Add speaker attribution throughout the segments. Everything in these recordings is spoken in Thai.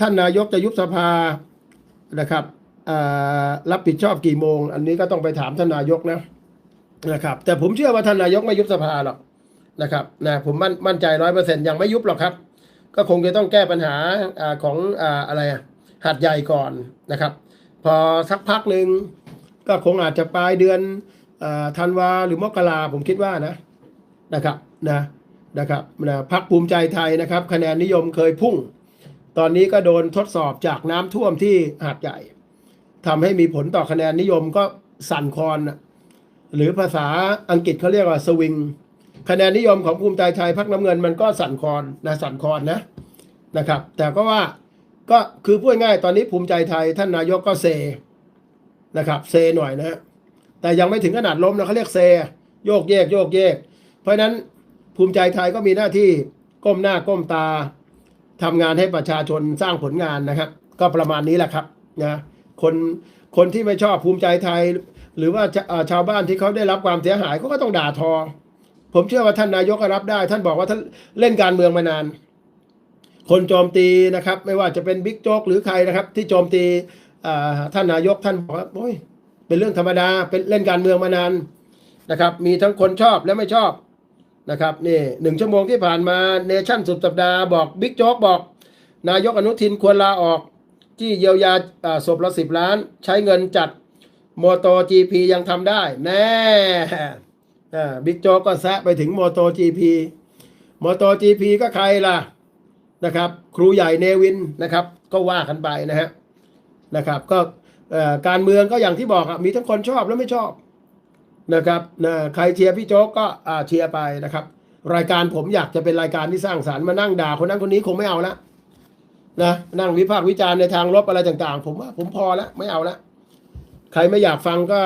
Speaker 1: ท่านนายกจะยุบสภานะครับรับผิดชอบกี่โมง อันนี้ก็ต้องไปถามท่านนายกนะนะครับ แต่ผมเชื่อว่าท่านนายกไม่ยุบสภาหรอกนะครับนะผมมั่นมั่นใจร้อยเปอร์เซ็นต์ยังไม่ยุบหรอกครับ ก็คงจะต้องแก้ปัญหาอของอ่าอะไรหัดใหญ่ก่อนนะครับ พอสักพักหนึ่งก็คงอาจจะปลายเดือนธันวาหรือมกราผมคิดว่านะนะครับนะนะครับนะพักภูมิใจไทยนะครับ คะแนนนิยมเคยพุ่ง ตอนนี้ก็โดนทดสอบจากน้ำท่วมที่หาดใหญ่ทำให้มีผลต่อคะแนนนิยมก็สั่นคลอนหรือภาษาอังกฤษเขาเรียกว่าสวิงคะแนนนิยมของภูมิใจไทยพักน้ำเงินมันก็สั่นคลอนนะสั่นคลอนนะนะครับ แต่ก็ว่าก็คือพูดง่ายตอนนี้ภูมิใจไทยท่านนายกก็เซนะครับเซหน่อยนะแต่ยังไม่ถึงขนาดล้มนะเขาเรียกเซ โยกเยกโยกเยก เพราะนั้นภูมิใจไทยก็มีหน้าที่ก้มหน้าก้มตา ทำงานให้ประชาชนสร้างผลงานนะครับ ก็ประมาณนี้แหละครับนะคนคนที่ไม่ชอบภูมิใจไทย หรือว่าชาวบ้านที่เขาได้รับความเสียหายเขาก็ต้องด่าทอ ผมเชื่อว่าท่านนายกรับได้ ท่านบอกว่าท่านเล่นการเมืองมานาน คนโจมตีนะครับ ไม่ว่าจะเป็นบิ๊กโจ๊กหรือใครนะครับ ที่โจมตีท่านนายกท่านบอกว่าโอ้ยเป็นเรื่องธรรมดาเป็นเล่นการเมืองมานานนะครับ มีทั้งคนชอบและไม่ชอบ นะครับนี่หนึ่งชั่วโมงที่ผ่านมาเนชั่นสุดสัปดาห์บอกบิ๊กโจ๊กบอก นายกอนุทินควรลาออกที่เยียวยาอ่าศพละสิบล้าน ใช้เงินจัดโมโต GP ยังทำได้ แน่บิ๊กโจ๊กก็แซะไปถึงโมโต GP โมโต GP ก็ใครล่ะนะครับ ครูใหญ่เนวินนะครับ ก็ว่ากันไปนะฮะนะครับ ก็การเมืองก็อย่างที่บอกมีทั้งคนชอบและไม่ชอบ นะครับนะใครเชียร์พี่โจ๊กก็เชียร์ไปนะครับ รายการผมอยากจะเป็นรายการที่สร้างสารรค์มานั่งด่าคนนั้นคนนี้คงไม่เอาละนะนั่งวิพากษ์วิจารณ์ในทางลบอะไรต่างๆ ผมว่าผมพอแล้วไม่เอาละใครไม่อยากฟังก็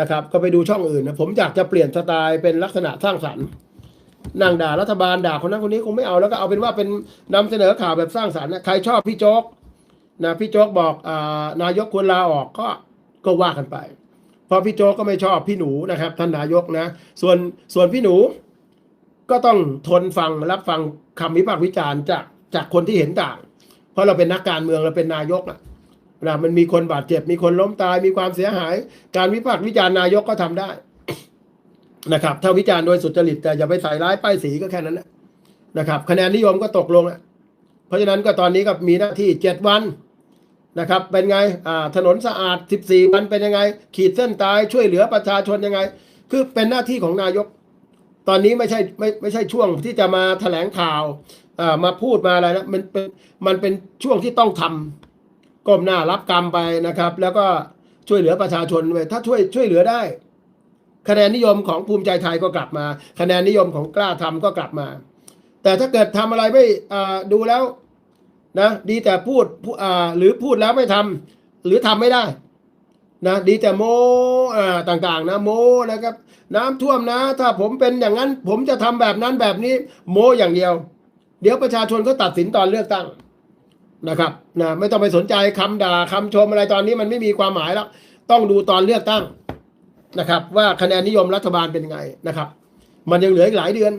Speaker 1: นะครับ ก็ไปดูช่องอื่นนะผมอยากจะเปลี่ยนสไตล์เป็นลักษณะสร้างสรรค์นั่งด่ารัฐบาลด่าคนนั้นคนนี้คงไม่เอาแล้วก็เอาเป็นว่าเป็นนำเสนอข่าวแบบสร้างสรรค์นะใครชอบพี่โจ๊กนะพี่โจ๊กบอกอนายกควรลาออกก็ก็ว่ากันไป เพราะพี่โจก็ไม่ชอบพี่หนูนะครับ ท่านนายกนะ ส่วนส่วนพี่หนู ก็ต้องทนฟังรับฟังคำวิพากษ์วิจารณ์จากจากคนที่เห็นต่าง เพราะเราเป็นนักการเมืองเราเป็นนายกอะนะมันมีคนบาดเจ็บ มีคนล้มตายมีความเสียหาย การวิพากษ์วิจารณ์นายกก็ทำได้นะครับ ถ้าวิจารณ์โดยสุจริตแต่อย่าไปใส่ร้ายป้ายสีก็แค่นั้นแหละนะครับ คะแนนนิยมก็ตกลงอะเพราะฉะนั้นก็ตอนนี้ก็มีหน้าที่เจ็ดวัน นะครับ เป็นไงถนนสะอาด 14 วันเป็นยังไง ขีดเส้นตายช่วยเหลือประชาชนยังไง คือเป็นหน้าที่ของนายก ตอนนี้ไม่ใช่ไม่ไม่ใช่ช่วงที่จะมาแถลงข่าวมาพูดมาอะไรนะมันเป็นมันเป็นช่วงที่ต้องทำก้มหน้ารับกรรมไปนะครับ แล้วก็ช่วยเหลือประชาชนไปถ้าช่วยช่วยเหลือได้ คะแนนนิยมของภูมิใจไทยก็กลับมา คะแนนนิยมของกล้าทำก็กลับมา แต่ถ้าเกิดทำอะไรไม่ดูแล้ว นะดีแต่พูดพูอ่าหรือพูดแล้วไม่ทำหรือทำไม่ได้นะดีแต่โมอ่าต่างๆ นะโมนะครับ น้ำท่วมนะ ถ้าผมเป็นอย่างนั้น ผมจะทำแบบนั้นแบบนี้ โมอย่างเดียว เดี๋ยวประชาชนก็ตัดสินตอนเลือกตั้งนะครับนะไม่ต้องไปสนใจคำด่าคำชมอะไรตอนนี้มันไม่มีความหมายแล้ว ต้องดูตอนเลือกตั้งนะครับ ว่าคะแนนนิยมรัฐบาลเป็นไงนะครับ มันยังเหลืออีกหลายเดือน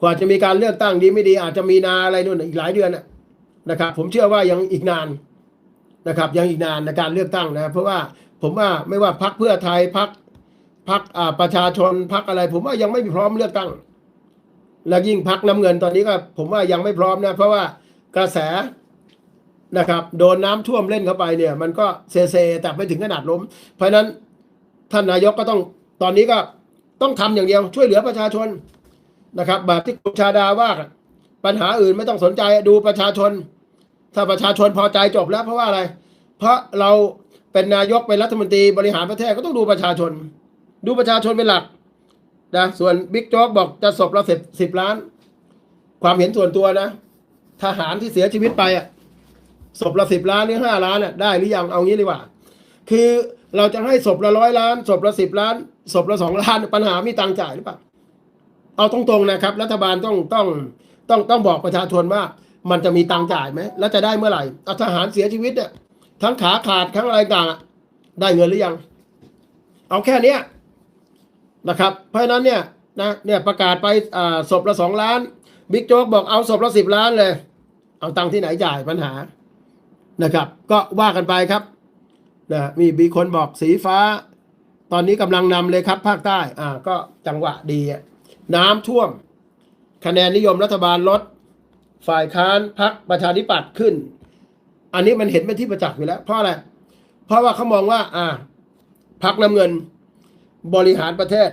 Speaker 1: กว่าจะมีการเลือกตั้งดีไม่ดี อาจจะมีนาอะไรนู่นอีกหลายเดือนนะ นะครับ ผมเชื่อว่ายังอีกนานนะครับ ยังอีกนานในการเลือกตั้งนะเพราะว่าผมว่าไม่ว่าพักเพื่อไทยพักพักประชาชนพักอะไร ผมว่ายังไม่พร้อมเลือกตั้ง และยิ่งพักน้ำเงินตอนนี้ก็ ผมว่ายังไม่พร้อมนะ เพราะว่ากระแสนะครับ โดนน้ำท่วมเล่นเข้าไปเนี่ย มันก็เซเซแต่ไม่ถึงขนาดล้ม เพราะฉะนั้นท่านนายกก็ต้องตอนนี้ก็ต้องทำอย่างเดียวช่วยเหลือประชาชนนะครับแบบที่คุณชาดาว่า ปัญหาอื่นไม่ต้องสนใจดูประชาชน ถ้าประชาชนพอใจจบแล้วเพราะว่าอะไร เพราะเราเป็นนายกเป็นรัฐมนตรีบริหารประเทศก็ต้องดูประชาชน ดูประชาชนเป็นหลักนะส่วนบิ๊กโจ๊กบอกจะศพละสิบสิบล้าน ความเห็นส่วนตัวนะ ทหารที่เสียชีวิตไปอะศพละสิบล้านหรือห้าล้านอะได้หรือยังเอางี้ดีกว่า คือเราจะให้ศพละร้อยล้านศพละสิบล้านศพละสองล้านปัญหามีตังค์จ่ายหรือเปล่าเอาตรงๆนะครับ รัฐบาลต้องต้อง ต้องต้องบอกประชาชนว่ามันจะมีตังค์จ่ายไหมแล้วจะได้เมื่อไหร่เอาทหารเสียชีวิตเนี่ยทั้งขาขาดทั้งอะไรต่างได้เงินหรือยัง เอาแค่เนี้ยนะครับ เพราะฉะนั้นเนี่ยนะเนี่ยประกาศไปอ่าศพละสองล้านบิ๊กโจ๊กบอกเอาศพละสิบล้านเลย เอาตังค์ที่ไหนจ่ายปัญหานะครับ ก็ว่ากันไปครับนะมีมีคนบอกสีฟ้า ตอนนี้กำลังนำเลยครับ ภาคใต้อ่าก็จังหวะดี น้ำท่วม คะแนนนิยมรัฐบาลลด ฝ่ายค้านพักประชาธิปัตย์ขึ้น อันนี้มันเห็นเป็นที่ประจักษ์อยู่แล้ว เพราะอะไร เพราะว่าเขามองว่า อ่าพักน้ำเงินบริหารประเทศ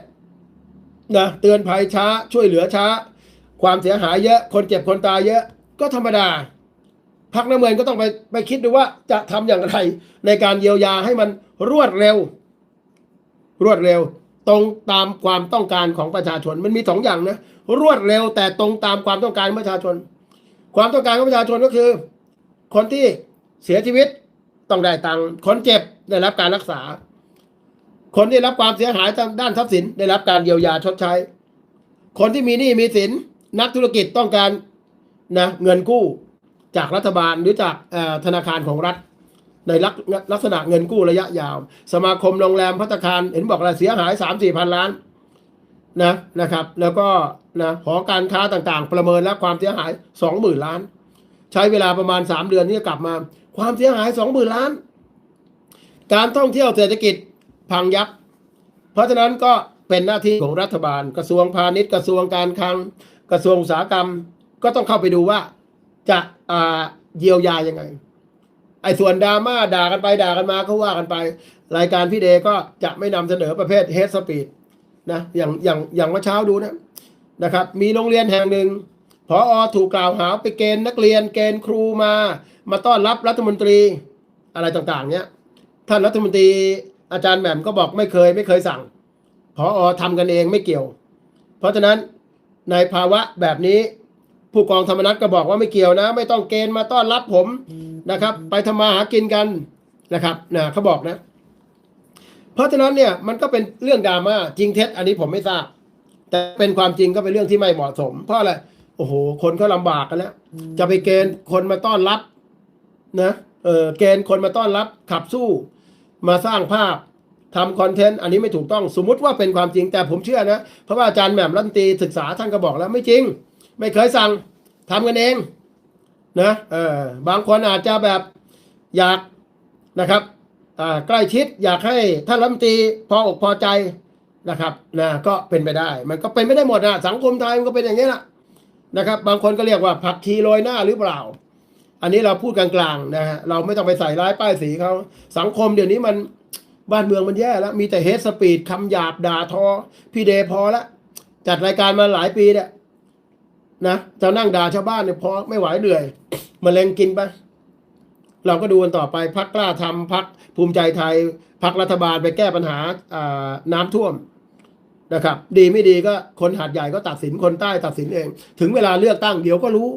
Speaker 1: นะเตือนภัยช้าช่วยเหลือช้า ความเสียหายเยอะ คนเจ็บคนตายเยอะ ก็ธรรมดาพักน้ำเงินก็ต้องไปไปคิดดูว่าจะทำอย่างไรในการเยียวยาให้มันรวดเร็ว รวดเร็ว ตรงตามความต้องการของประชาชนมันมีสองอย่างนะรวดเร็วแต่ตรงตามความต้องการของประชาชน ความต้องการของประชาชนก็คือ คนที่เสียชีวิตต้องได้ตังค์คนเจ็บได้รับการรักษา คนที่รับความเสียหายทางด้านทรัพย์สินได้รับการเยียวยาชดใช้ คนที่มีหนี้มีสินนักธุรกิจต้องการนะเงินกู้จากรัฐบาลหรือจากธนาคารของรัฐ ในลักลักษณะเงินกู้ระยะยาว สมาคมโรงแรมพัตตาคารเห็นบอกอะไรเสียหายสามสี่พันล้านนะนะครับ แล้วก็นะหอการค้าต่างๆ ประเมินแล้วความเสียหายสองหมื่นล้าน ใช้เวลาประมาณสามเดือนที่จะกลับมา ความเสียหายสองหมื่นล้าน การท่องเที่ยวเศรษฐกิจพังยับ เพราะฉะนั้นก็เป็นหน้าที่ของรัฐบาล กระทรวงพาณิชย์กระทรวงการคลัง กระทรวงอุตสาหกรรม ก็ต้องเข้าไปดูว่าจะเยียวยายังไง อ้ส่วนดราม่าด่ากันไปด่ากันมาก็ว่ากันไป รายการพี่เดก็จะไม่นำเสนอประเภทเฮดสปีดนะอย่างอย่างอย่างเมื่อเช้าดูนะนะครับ มีโรงเรียนแห่งหนึ่งพออถูกกล่าวหาไปเกณฑ์นักเรียนเกณฑ์ครูมา มาต้อนรับรัฐมนตรีอะไรต่างๆ เนี้ยท่านรัฐมนตรีอาจารย์แหม่มก็บอกไม่เคยไม่เคยสั่งพออทำกันเองไม่เกี่ยว เพราะฉะนั้นในภาวะแบบนี้ ผู้กองธรรมนัฐก็บอกว่าไม่เกี่ยวนะ ไม่ต้องเกณฑ์มาต้อนรับผม นะครับ ไปทำมาหากินกันนะครับนะเขาบอกนะ เพราะฉะนั้นเนี่ยมันก็เป็นเรื่องดราม่าจริงเท็จอันนี้ผมไม่ทราบ แต่เป็นความจริงก็เป็นเรื่องที่ไม่เหมาะสม เพราะอะไรโอ้โห คนก็ลำบากกันแล้วจะไปเกณฑ์คนมาต้อนรับนะเออเกณฑ์คนมาต้อนรับ ขับสู้ มาสร้างภาพทำคอนเทนต์อันนี้ไม่ถูกต้องสมมุติว่าเป็นความจริงแต่ผมเชื่อนะ เพราะว่าอาจารย์แหม่มรัตนตีศึกษาท่านก็บอกแล้วไม่จริง ไม่เคยสั่งทำกันเอง นะเออบางคนอาจจะแบบอยากนะครับอ่าใกล้ชิดอยากให้ท่านรัฐมนตรีพออกพอใจนะครับนะก็เป็นไปได้ มันก็เป็นไม่ได้หมดนะสังคมไทยมันก็เป็นอย่างนี้แหละนะครับ บางคนก็เรียกว่าผักชีโรยหน้าหรือเปล่า อันนี้เราพูดกลางๆนะฮะเราไม่ต้องไปใส่ร้ายป้ายสีเขาสังคมเดี๋ยวนี้มันบ้านเมืองมันแย่แล้ว มีแต่เฮสปีดคำหยาบด่าทอ พี่เดพอละจัดรายการมาหลายปีเนี่ย นะจะนั่งด่าชาวบ้านเนี่ยพอไม่ไหวเหนื่อยมะเร็งกินไปเราก็ดูกันต่อไปพักกล้าทำพักภูมิใจไทยพักรัฐบาลไปแก้ปัญหาน้ำท่วมนะครับ ดีไม่ดีก็คนหาดใหญ่ก็ตัดสินคนใต้ตัดสินเอง ถึงเวลาเลือกตั้งเดี๋ยวก็รู้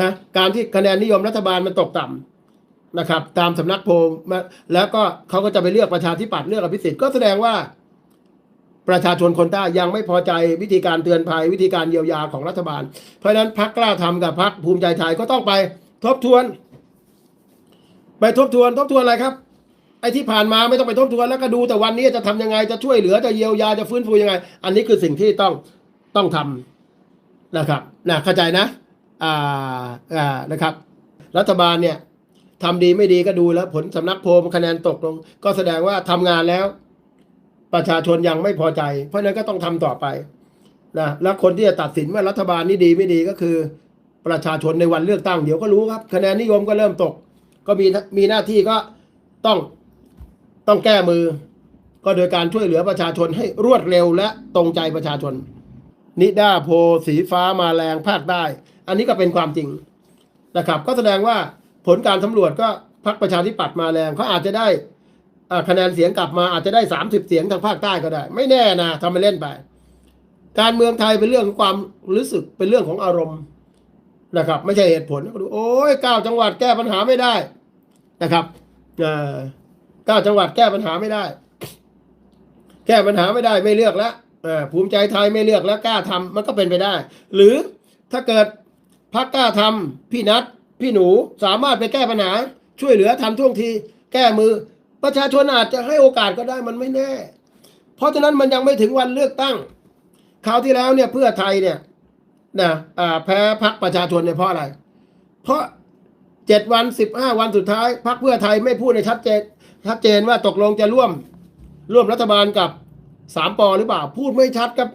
Speaker 1: นะการที่คะแนนนิยมรัฐบาลมันตกต่ำนะครับ ตามสำนักโพลมาแล้วก็เขาก็จะไปเลือกประชาธิปัตย์เลือกอภิสิทธิ์ก็แสดงว่า ประชาชนคนใต้ยังไม่พอใจวิธีการเตือนภัยวิธีการเยียวยาของรัฐบาล เพราะฉะนั้นพักกล้าทำกับพักภูมิใจไทยก็ต้องไปทบทวน ไปทบทวนทบทวนอะไรครับ ไอ้ที่ผ่านมาไม่ต้องไปทบทวนแล้วก็ดูแต่วันนี้จะทำยังไงจะช่วยเหลือจะเยียวยาจะฟื้นฟูยังไง อันนี้คือสิ่งที่ต้องต้องทำนะครับนะเข้าใจนะอ่าอ่านะครับ รัฐบาลเนี่ยทำดีไม่ดีก็ดูแล้วผลสำนักโพลคะแนนตกลง ก็แสดงว่าทำงานแล้ว ประชาชนยังไม่พอใจ เพราะนั้นก็ต้องทำต่อไปนะแล้วคนที่จะตัดสินว่ารัฐบาลนี้ดีไม่ดีก็คือ ประชาชนในวันเลือกตั้งเดี๋ยวก็รู้ครับ คะแนนนิยมก็เริ่มตก ก็มีมีหน้าที่ก็ต้องต้องแก้มือ ก็โดยการช่วยเหลือประชาชนให้รวดเร็วและตรงใจประชาชน นิด้าโพสีฟ้ามาแรงภาคใต้อันนี้ก็เป็นความจริงนะครับ ก็แสดงว่าผลการสำรวจก็พรรคประชาธิปัตย์มาแรงเขาอาจจะได้ คะแนนเสียงกลับมาอาจจะได้สามสิบเสียงทางภาคใต้ก็ได้ ไม่แน่นะทำไปเล่นไป การเมืองไทยเป็นเรื่องของความรู้สึกเป็นเรื่องของอารมณ์นะครับ ไม่ใช่เหตุผลดูโอ้ยเก้าจังหวัดแก้ปัญหาไม่ได้นะครับเก้าจังหวัดแก้ปัญหาไม่ได้ แก้ปัญหาไม่ได้ไม่เลือกแล้วภูมิใจไทยไม่เลือกแล้วกล้าทำมันก็เป็นไปได้ หรือถ้าเกิดพักกล้าทำพี่นัทพี่หนูสามารถไปแก้ปัญหาช่วยเหลือทันท่วงทีแก้มือ ประชาชนอาจจะให้โอกาสก็ได้มันไม่แน่ เพราะฉะนั้นมันยังไม่ถึงวันเลือกตั้งคราวที่แล้วเนี่ยเพื่อไทยเนี่ยนะอ่าแพ้พักประชาชนเนี่ยเพราะอะไร เพราะเจ็ดวันสิบห้าวันสุดท้ายพรรคเพื่อไทยไม่พูดในชัดเจนชัดเจนว่าตกลงจะร่วมร่วมรัฐบาลกับสามปอหรือเปล่า พูดไม่ชัดครับ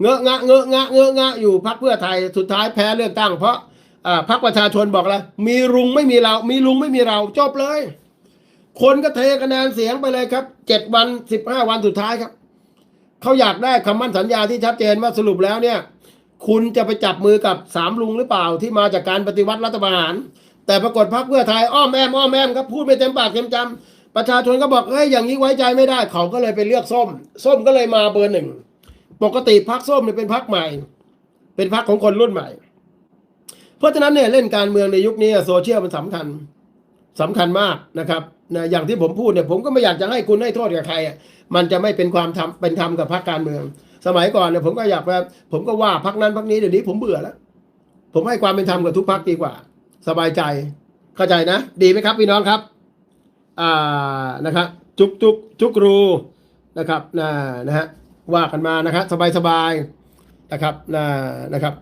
Speaker 1: เงอะงะเงอะงะเงอะงะอยู่พรรคเพื่อไทยสุดท้ายแพ้เลือกตั้ง เพราะอ่าพรรคประชาชนบอกแล้วมีลุงไม่มีเรา มีลุงไม่มีเราจบเลย คนก็เทคะแนนเสียงไปเลยครับเจ็ดวันสิบห้าวันสุดท้ายครับ เขาอยากได้คำมั่นสัญญาที่ชัดเจนว่าสรุปแล้วเนี่ย คุณจะไปจับมือกับสามลุงหรือเปล่าที่มาจากการปฏิวัติรัฐประหาร แต่ปรากฏพรรคเพื่อไทยอ้อมแอมอ้อมแอมครับพูดไม่เต็มปากเต็มจำประชาชนก็บอกเฮ้ยอย่างนี้ไว้ใจไม่ได้เขาก็เลยไปเลือกส้ม ส้มก็เลยมาเบอร์หนึ่งปกติพรรคส้มเนี่ยเป็นพรรคใหม่ เป็นพรรคของคนรุ่นใหม่ เพราะฉะนั้นเนี่ยเล่นการเมืองในยุคนี้โซเชียลมันสำคัญ สำคัญมากนะครับนะอย่างที่ผมพูดเนี่ยผมก็ไม่อยากจะให้คุณให้โทษกับใครอะมันจะไม่เป็นความทำเป็นธรรมกับพรรคการเมือง สมัยก่อนเนี่ยผมก็อยากแบบผมก็ว่าพรรคนั้นพรรคนี้เดี๋ยวนี้ผมเบื่อแล้ว ผมให้ความเป็นธรรมกับทุกพรรคดีกว่า สบายใจเข้าใจนะ ดีไหมครับพี่น้องครับอ่านะครับจุกจุกจุกรูนะครับนะนะฮะว่ากันมานะครับสบายสบายนะครับนะนะครับ